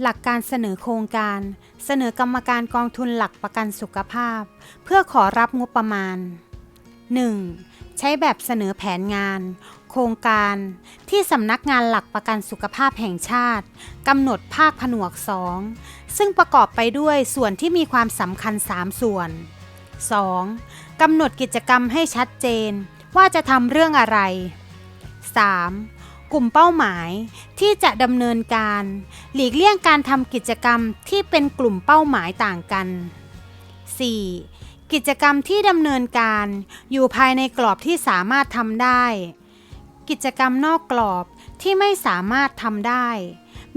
หลักการเสนอโครงการ เสนอกรรมการกองทุนหลักประกันสุขภาพ เพื่อขอรับงบประมาณ 1. ใช้แบบเสนอแผนงาน โครงการที่สำนักงานหลักประกันสุขภาพแห่งชาติกำหนดภาคผนวก 2 ซึ่งประกอบไปด้วยส่วนที่มีความสำคัญ 3 ส่วน 2. กำหนดกิจกรรมให้ชัดเจนว่าจะทำเรื่องอะไร 3. กลุ่มเป้าหมายที่จะดำเนินการ หลีกเลี่ยงการทำกิจกรรมที่เป็นกลุ่มเป้าหมายต่างกัน 4. กิจกรรมที่ดำเนินการอยู่ภายในกรอบที่สามารถทำได้ กิจกรรมนอกกรอบที่ไม่สามารถทำได้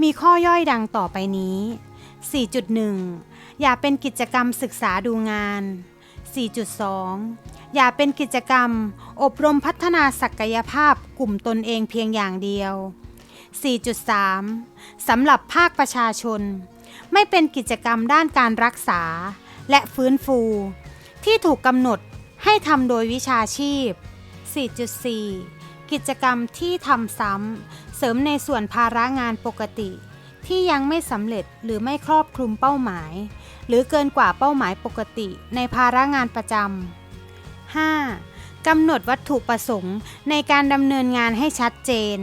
มีข้อย่อยดังต่อไปนี้ 4.1 อย่าเป็นกิจกรรมศึกษาดูงาน 4.2 อย่าเป็นกิจกรรม อบรมพัฒนาศักยภาพกลุ่มตนเองเพียงอย่างเดียว 4.3 สำหรับภาคประชาชน ไม่เป็นกิจกรรมด้านการรักษา และฟื้นฟู ที่ถูกกำหนดให้ทำโดยวิชาชีพ 4.4 กิจกรรมที่ทำซ้ำ เสริมในส่วนภาระงานปกติ ที่ยังไม่สำเร็จหรือไม่ครอบคลุมเป้าหมาย หรือเกินกว่าเป้าหมายปกติในภาระงานประจำ 5. กำหนดวัตถุประสงค์ในการดำเนินงานให้ชัดเจน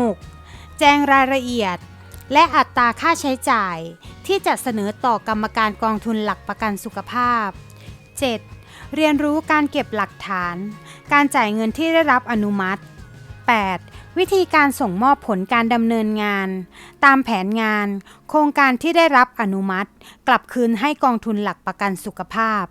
6. แจ้งรายละเอียด และอัตราค่าใช้จ่ายที่จะเสนอต่อกรรมการกองทุนหลักประกันสุขภาพ 7. เรียนรู้การเก็บหลักฐาน การจ่ายเงินที่ได้รับอนุมัติ 8. วิธีการส่งมอบผลการดำเนินงาน ตามแผนงาน โครงการที่ได้รับอนุมัติ กลับคืนให้กองทุนหลักประกันสุขภาพ